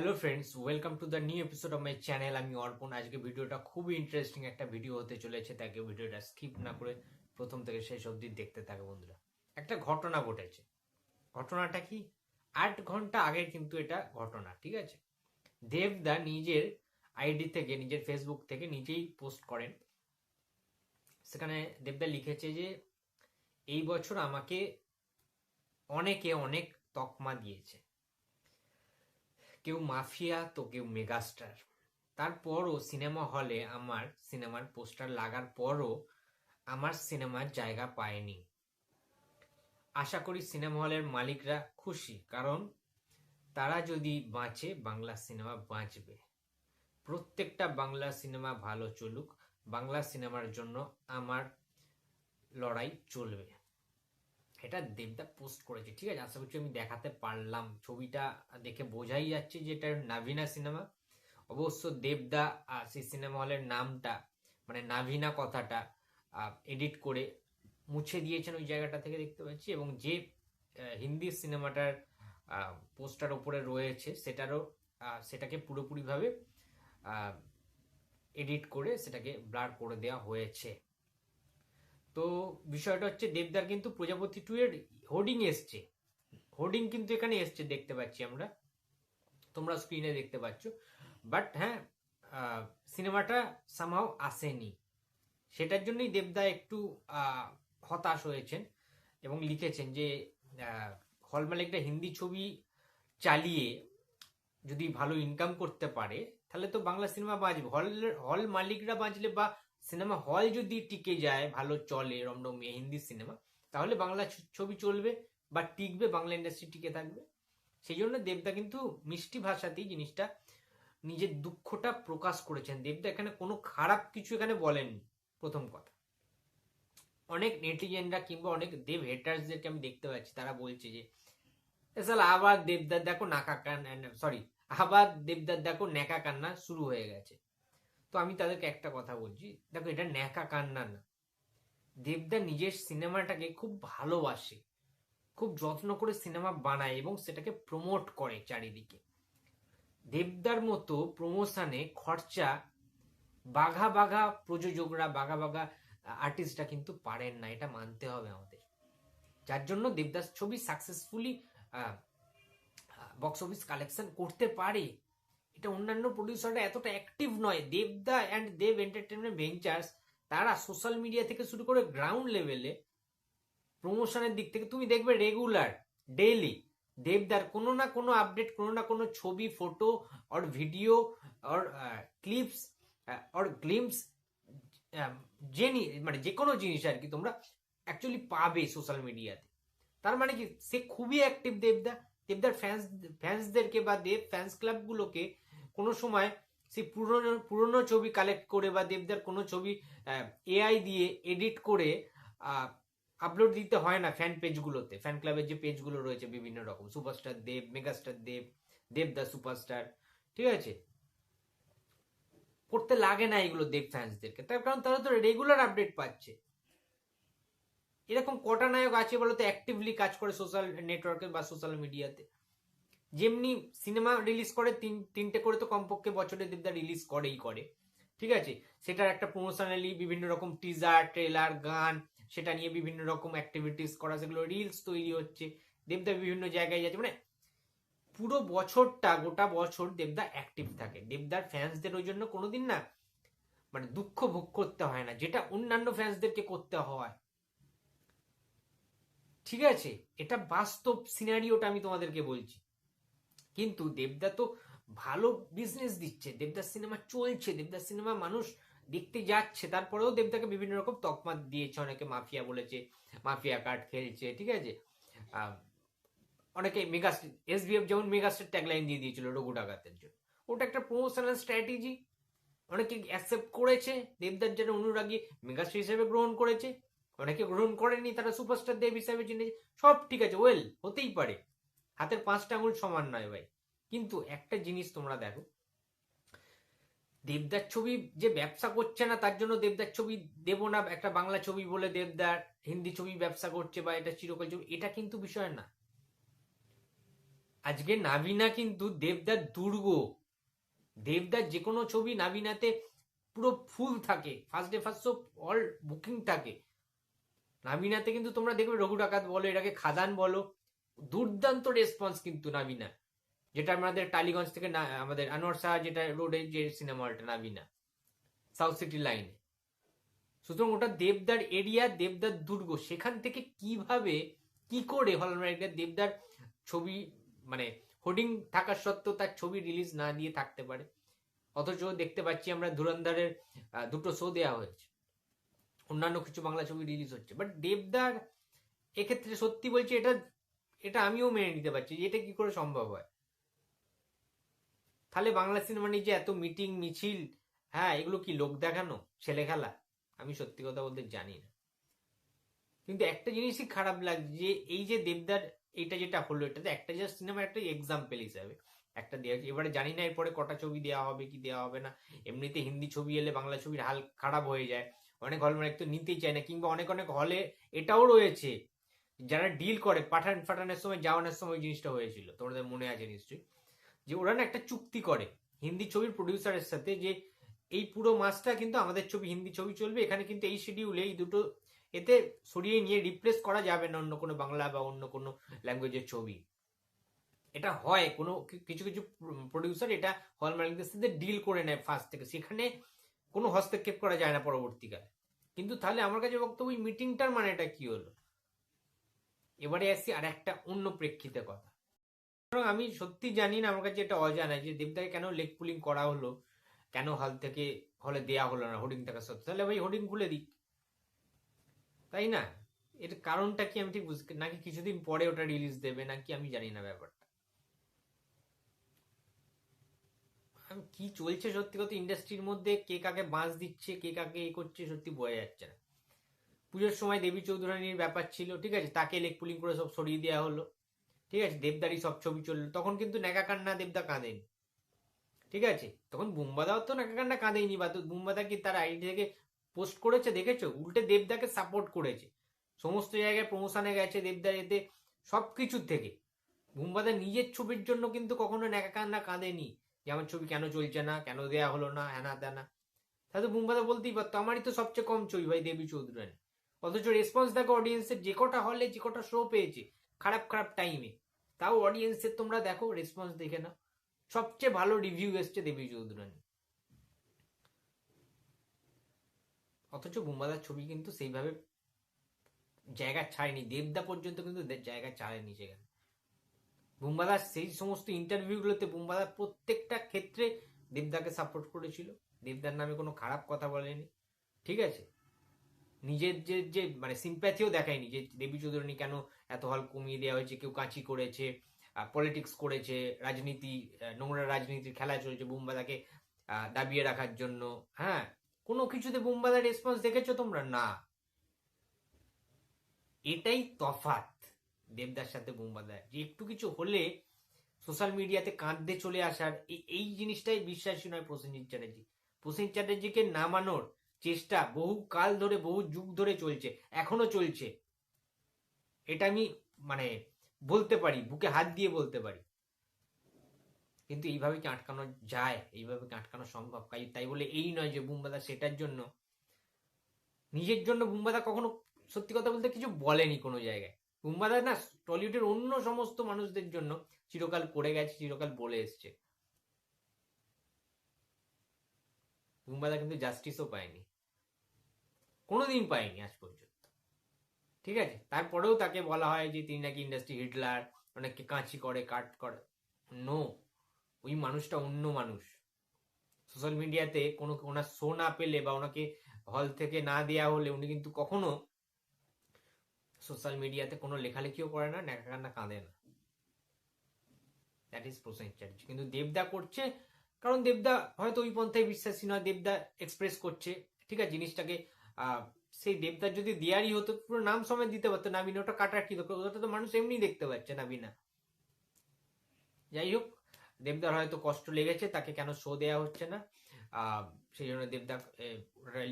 Hello friends welcome to the new episode of my channel আমি অর্পণ। আজকে ভিডিওটা খুবই ইন্টারেস্টিং একটা ভিডিও হতে চলেছে, তাকে ভিডিওটা স্কিপ না করে প্রথম থেকে শেষ অবধি দেখতে থাকে বন্ধুরা। একটা ঘটনা ঘটেছে। ঘটনাটা কি? আট ঘণ্টা আগে কিন্তু এটা ঘটনা, ঠিক আছে? দেবদা নিজের আইডি থেকে, নিজের ফেসবুক থেকে নিজেই পোস্ট করেন। সেখানে দেবদা লিখেছে যে, এই বছর আমাকে অনেকে অনেক তকমা দিয়েছে। কেউ মাফিয়া, তো কেউ মেগাস্টার। তারপরও সিনেমা হলে আমার সিনেমার পোস্টার লাগার পরও আমার সিনেমার জায়গা পায়নি। আশা করি সিনেমা হলের মালিকরা খুশি, কারণ তারা যদি বাঁচে, বাংলা সিনেমা বাঁচবে। প্রত্যেকটা বাংলা সিনেমা ভালো চলুক, বাংলা সিনেমার জন্য আমার লড়াই চলবে। এটা দেবদা পোস্ট করেছে। ঠিক আছে? আশা করছি আমি দেখাতে পারলাম। ছবিটা দেখে বোঝাই যাচ্ছে যে এটা নাভিনা সিনেমা অবশ্য দেবদা সেই সিনেমা হলের নামটা মানে নাভিনা কথাটা এডিট করে মুছে দিয়েছেন ওই জায়গাটা থেকে দেখতে পাচ্ছি এবং যে হিন্দি সিনেমাটার পোস্টার ওপরে রয়েছে সেটারও সেটাকে পুরোপুরিভাবে এডিট করে সেটাকে ব্লার করে দেওয়া হয়েছে। তো বিষয়টা হচ্ছে দেবদার কিন্তু প্রজাপতি টু এর হোর্ডিং এসছে। হোর্ডিং কিন্তু এখানে এসছে, দেখতে পাচ্ছি আমরা। তোমরা স্ক্রিনে দেখতে পাচ্ছ। বাট হ্যাঁ সিনেমাটা সামাও আসেনি। সেটার জন্যই দেবদা একটু হতাশ হয়েছেন এবং লিখেছেন যে হল মালিকটা হিন্দি ছবি চালিয়ে যদি ভালো ইনকাম করতে পারে, তাহলে তো বাংলা সিনেমা বাঁচবে হল হল মালিকরা বাঁচলে বা সিনেমা হল যদি টিকে যায়, ভালো চলে রমরমিয়ে হিন্দি সিনেমা, তাহলে বাংলা ছবি চলবে বা টিকবে, বাংলা ইন্ডাস্ট্রি টিকে থাকবে। সেই জন্য দেবদা কিন্তু মিষ্টি ভাষাতেই জিনিসটা নিজের দুঃখটা প্রকাশ করেছেন। দেবদা এখানে কোনো খারাপ কিছু এখানে বলেননি, প্রথম কথা। অনেক নেটিজেনরা কিংবা অনেক দেব হেটার্সদেরকে আমি দেখতে পাচ্ছি, তারা বলছে যে এসাল আবার দেবদার দেখো নাকা কান্না সরি আবার দেবদার দেখো নেকা কান্না শুরু হয়ে গেছে। তো আমি তাদেরকে একটা কথা বলছি। দেখো, এটা ন্যাকা কান্না না। দেবদা নিজের সিনেমাটাকে খুব ভালোবাসে, খুব যত্ন করে সিনেমা বানায় এবং সেটাকে প্রমোট করে চারিদিকে। দেবদার মতো প্রমোশনে খরচা বাঘা বাঘা প্রযোজকরা, বাঘা বাঘা আর্টিস্টরা কিন্তু পারেন না, এটা মানতে হবে আমাদের। যার জন্য দেবদাস ছবি সাকসেসফুলি বক্স অফিস কালেকশন করতে পারে। এটা অন্যান্য প্রডিউসাররা এতটা অ্যাক্টিভ নয়। দেবদা অ্যান্ড দেব এন্টারটেনমেন্ট ভেঞ্চার্স তারা সোশ্যাল মিডিয়া থেকে শুরু করে গ্রাউন্ড লেভেলে প্রমোশনের দিক থেকে, তুমি দেখবে রেগুলার ডেইলি দেবদার কোনো না কোনো আপডেট কোনো না কোনো ছবি photo or video or clips or glimpse যে নি- মানে যে কোনো জিনিস আর কি তোমরা অ্যাকচুয়ালি পাবে সোশ্যাল মিডিয়াতে তার মানে কি, সে খুবই অ্যাক্টিভ দেবদা দেবদার ফ্যান্স ফ্যান্সদেরকে বা দেব ফ্যান্স ক্লাবগুলোকে কোনো সময় সেই পুরনো পুরনো ছবি কালেক্ট করে বা দেবদার কোনো ছবি এআই দিয়ে এডিট করে আপলোড দিতে হয় না ফ্যান পেজগুলোতে ফ্যান ক্লাবের যে পেজগুলো রয়েছে বিভিন্ন রকম। সুপারস্টার দেব মেগাস্টার দেব, দেবদা সুপারস্টার ঠিক আছে? করতে লাগে না এগুলো দেব ফ্যান্সদেরকে তার কারণ তারা তো রেগুলার আপডেট পাচ্ছে। এরকম কটা নায়ক আছে বলতো অ্যাক্টিভলি কাজ করে সোশ্যাল নেটওয়ার্কে বা সোশ্যাল মিডিয়াতে যেমনি সিনেমা রিলিজ করে, তিন, তিনটে করে তো কমপক্ষে বছরে দেবদা রিলিজ করেই করে। ঠিক আছে? সেটার একটা প্রমোশনালি বিভিন্ন রকম টিজার ট্রেলার গান, সেটা নিয়ে বিভিন্ন রকম অ্যাক্টিভিটিস করা, সেগুলো রিলস তৈরি হচ্ছে। দেবদা বিভিন্ন জায়গায় যাচ্ছে। মানে পুরো বছরটা, গোটা বছর দেবদা অ্যাক্টিভ থাকে। দেবদার ফ্যান্সদের ওই জন্য কোনোদিন না মানে দুঃখ ভোগ করতে হয় না। যেটা অন্যান্য ফ্যান্সদেরকে করতে হয়। ঠিক আছে? এটা বাস্তব সিনারিওটা আমি তোমাদেরকে বলছি। কিন্তু দেবদা তো ভালো বিজনেস দিচ্ছে, দেবদার সিনেমা চলছে, দেবদার সিনেমা মানুষ দেখতে যাচ্ছে, তারপরেও দেবদাকে বিভিন্ন রকম তকমা দিয়েছে, অনেকে মাফিয়া বলেছে, মাফিয়া কার্ড খেলছে, ঠিক আছে? অনেকে মেগাস্টার এসবিএফ যেমন মেগাস্টার ট্যাগলাইন দিয়ে দিয়েছিল, রঘু ডাকাতের জন্য। ওটা একটা প্রমোশনাল স্ট্র্যাটেজি অনেকে অ্যাকসেপ্ট করেছে, দেবদার যারা অনুরাগী মেগাস্টার হিসেবে গ্রহণ করেছে। অনেকে গ্রহণ করেনি, তারা সুপারস্টার দেব হিসাবে চিনেছে। সব ঠিক আছে ওয়েল হতেই পারে। হাতের পাঁচটা আঙুল সমান নয় ভাই। কিন্তু একটা জিনিস তোমরা দেখো, দেবদার ছবি যে ব্যবসা করছে না, তার জন্য দেবদার ছবি দেব না, একটা বাংলা ছবি বলে দেবদার, হিন্দি ছবি ব্যবসা করছে বা এটা চিরকাল ছবি এটা কিন্তু বিষয় না। আজকে নাবিনা কিন্তু দেবদার দুর্গ। দেবদার যে কোনো ছবি নাবিনাতে পুরো ফুল থাকে first day first all booking থাকে। নাবিনাতে কিন্তু তোমরা দেখবে রঘু ডাকাত বলো, এটাকে খাদান বলো দুর্দান্ত রেসপন্স কিন্তু নাবিনা। যেটা আমাদের টালিগঞ্জ থেকে আমাদের আনোয়ার শাহ যেটা রোডে যে সিনেমা হলটা নাবিনা সাউথ সিটি লাইনে সুতরাং ওটা দেবদার এরিয়া দেবদার দুর্গ, সেখান থেকে কীভাবে, কি করে হলমার্কের দেবদার ছবি মানে হোর্ডিং থাকা সত্ত্বেও তার ছবি রিলিজ না দিয়ে থাকতে পারে? অথচ দেখতে পাচ্ছি আমরা ধুরন্ধরের দুটো শো দেওয়া হয়েছে। অন্যান্য কিছু বাংলা ছবি রিলিজ হচ্ছে। বাট দেবদার এক্ষেত্রে সত্যি বলছি এটা এটা আমিও মেনে নিতে পারছি এটা কি করে সম্ভব হয়। তাহলে বাংলা সিনেমা নিয়ে যে এত মিটিং, মিছিল হ্যাঁ এগুলো কি লোক দেখানো, ছেলে খেলা? আমি সত্যি কথা বলতে জানি না। কিন্তু একটা জিনিসই খারাপ লাগছে যে এই যে দেবদার এইটা যেটা হলো, এটাতে একটা জাস্ট সিনেমার একটা এক্সাম্পল হিসাবে। একটা দেওয়া। এবারে জানি না এরপরে কটা ছবি দেওয়া হবে, কি দেওয়া হবে না। এমনিতে হিন্দি ছবি এলে বাংলা ছবির হাল খারাপ হয়ে যায়। অনেক হল মানে একটু নিতেই চায় না, কিংবা অনেক অনেক হলে এটাও রয়েছে যারা ডিল করে, পাঠান ফাটানোর সময়, যাওয়ানোর সময় জিনিসটা হয়েছিল। তোমাদের মনে আছে নিশ্চয়ই? যে ওরা না একটা চুক্তি করে, হিন্দি ছবির প্রডিউসারের সাথে যে এই পুরো মাসটা কিন্তু আমাদের ছবি, হিন্দি ছবি চলবে, এখানে কিন্তু এই শিডিউলে এই দুটো এতে সরিয়ে নিয়ে রিপ্লেস করা যাবে না অন্য কোনো বাংলা বা অন্য কোনো ল্যাঙ্গুয়েজের ছবি। এটা হয়, কোনো কিছু কিছু প্রডিউসার এটা হল মালিকদের সাথে ডিল করে নেয় ফার্স্ট থেকে। সেখানে কোনো হস্তক্ষেপ করা যায় না পরবর্তীকালে। কিন্তু তাহলে আমার কাছে বক্তব্য মিটিংটার মানেটা কি হলো? এবারে আসছি আর একটা অন্য প্রেক্ষিতে কথা। সুতরাং আমি সত্যি জানি না, আমার কাছে এটা অজানা যে দেবদাকে কেন লেগ পুলিং করা হলো, কেন হল থেকে, হলে দেয়া হলো না, হোর্ডিং থাকা সত্ত্বেও তাহলে ভাই হোর্ডিং খুলে দিক তাই না? এর কারণটা কি আমি ঠিক বুঝতে, নাকি কিছুদিন পরে ওটা রিলিজ দেবে, নাকি আমি জানি না ব্যাপারটা। কি চলছে সত্যি কথা ইন্ডাস্ট্রির মধ্যে কে কাকে বাঁশ দিচ্ছে, কে কাকে এ করছে সত্যি বোঝা যাচ্ছে না। পুজোর সময় দেবী চৌধুরানীর ব্যাপার ছিল, ঠিক আছে? তাকে লেগ পুলিং করে সব সরিয়ে দেওয়া হলো, ঠিক আছে? দেবদারি সব ছবি চলল। তখন কিন্তু নেকা কান্না দেবদা কাঁদেনি, ঠিক আছে? তখন বুম্বাদাও তো নেকা কান্না কাঁদেনি, বা তো বুম্বাদা কি তার আইডি থেকে পোস্ট করেছে, দেখেছ? উল্টে দেবদাকে সাপোর্ট করেছে। সমস্ত জায়গায় প্রমোশনে গেছে দেবদার এতে, সব কিছুর থেকে। বুম্বাদা নিজের ছবির জন্য কিন্তু কখনো নেকা কান্না কাঁদেনি, যে আমার ছবি কেন চলছে না, কেন দেয়া হলো না, হ্যানা তেনা তাহলে বুম্বাদা বলতেই পারতো, আমারই তো সবচেয়ে কম ছবি ভাই দেবী চৌধুরানী। অথচ রেসপন্স দেখো অডিয়েন্সের যে কটা হলে যে কটা শো পেয়েছে, খারাপ খারাপ টাইমে তাও অডিয়েন্সের তোমরা দেখো রেসপন্স দেখে না সবচেয়ে ভালো রিভিউ এসছে দেবী চৌধুরানী। অথচ বুম্বাদার ছবি কিন্তু সেইভাবে জায়গা ছাড়েনি। দেবদা পর্যন্ত কিন্তু জায়গা ছাড়েনি সেখানে। বুম্বাদার সেই সমস্ত ইন্টারভিউগুলোতে বুম্বাদার প্রত্যেকটা ক্ষেত্রে দেবদাকে সাপোর্ট করেছিল। দেবদার নামে কোনো খারাপ কথা বলেনি। ঠিক আছে? নিজের যে যে মানে সিম্প্যাথিও দেখায়নি যে দেবী চৌধুরানী কেন এত হল কমিয়ে দেওয়া হয়েছে, কেউ কাঁচি করেছে পলিটিক্স করেছে, রাজনীতি নোংরা রাজনীতির খেলা চলছে বুম্বাদাকে দাবিয়ে রাখার জন্য। হ্যাঁ কোনো কিছুতে বুম্বাদার রেসপন্স দেখেছ তোমরা? না। এটাই তফাত দেবদার সাথে বুম্বাদার। যে একটু কিছু হলে সোশ্যাল মিডিয়াতে কাঁদতে চলে আসার এই- জিনিসটাই বিশ্বাসী নয় প্রসেনজিৎ চ্যাটার্জি। প্রসেনজিৎ চ্যাটার্জিকে নামানোর চেষ্টা, বহু কাল ধরে, বহু যুগ ধরে চলছে, এখনও চলছে। এটা আমি মানে বলতে পারি, বুকে হাত দিয়ে বলতে পারি। কিন্তু এইভাবে কি আটকানো যায়? এইভাবে কি আটকানো সম্ভব? তাই বলে এই নয় যে বুম্বাদা সেটার জন্য। নিজের জন্য বুম্বাদা কখনো সত্যি কথা বলতে কিছু বলেনি কোনো জায়গায়। বুম্বাদা না টলিউডের অন্য সমস্ত মানুষদের জন্য চিরকাল করে গেছে, চিরকাল বলে এসছে। বুম্বাদা কিন্তু জাস্টিসও পায়নি। কোনোদিন পায়নি আজ পর্যন্ত। ঠিক আছে? তারপরেও তাকে বলা হয় যে, তিনি নাকি ইন্ডাস্ট্রি হিটলার অনেককে কাঁচি করে কাট করে। নো ওই মানুষটা অন্য মানুষ। সোশ্যাল মিডিয়াতে কোনো ওনার শো না পেলে বা ওনাকে হল থেকে না দেয়া হলে উনি কিন্তু কখনো সোশ্যাল মিডিয়াতে কোনো লেখালেখিও করে না কান্না কাঁদে না। দ্যাট ইজ প্রসেন কিন্তু দেবদা করছে কারণ দেবদা হয়তো ওই পন্থায় বিশ্বাসী নয়, দেবদা এক্সপ্রেস করছে। ঠিক আছে, জিনিসটাকে সেই দেবদার যদি দেয়ারই হতো, পুরো নাম সময় দিতে পারতো, নাবিনা ওটা কাটার কি দরকার? ওটা তো মানুষ এমনি দেখতে পাচ্ছে, নাবিনা যাই হোক, দেবদার হয়তো কষ্ট লেগেছে, তাকে কেন শো দেয়া হচ্ছে না। সেই জন্য দেবদা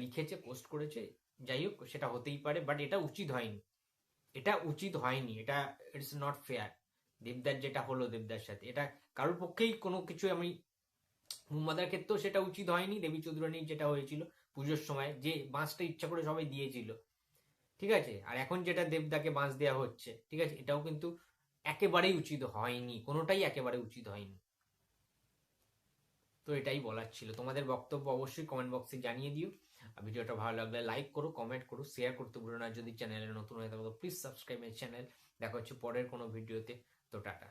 লিখেছে পোস্ট করেছে। যাই হোক, সেটা হতেই পারে বাট এটা উচিত হয়নি। এটা উচিত হয়নি, এটা ইটস নট ফেয়ার দেবদার যেটা হলো দেবদার সাথে, এটা কারোর পক্ষেই কোনো কিছু আমি মুম্বাদার ক্ষেত্রেও সেটা উচিত হয়নি, দেবী চৌধুরানীর যেটা হয়েছিল পুজোর সময়, যে বাঁশটা ইচ্ছা করে সবাই দিয়েছিল। ঠিক আছে? আর এখন যেটা দেবদাকে বাঁশ দেওয়া হচ্ছে, ঠিক আছে? এটাও কিন্তু একেবারেই উচিত হয়নি, কোনোটাই একেবারে উচিত হয়নি। তো এটাই বলার ছিল। তোমাদের বক্তব্য অবশ্যই কমেন্ট বক্সে জানিয়ে দিও। ভিডিওটা ভালো লাগলে লাইক করো কমেন্ট করো শেয়ার করতে ভুলো না। যদি চ্যানেলে নতুন হয়ে থাকো প্লিজ সাবস্ক্রাইব মাই চ্যানেল দেখা হচ্ছে পরের কোনো ভিডিওতে তো টাটা।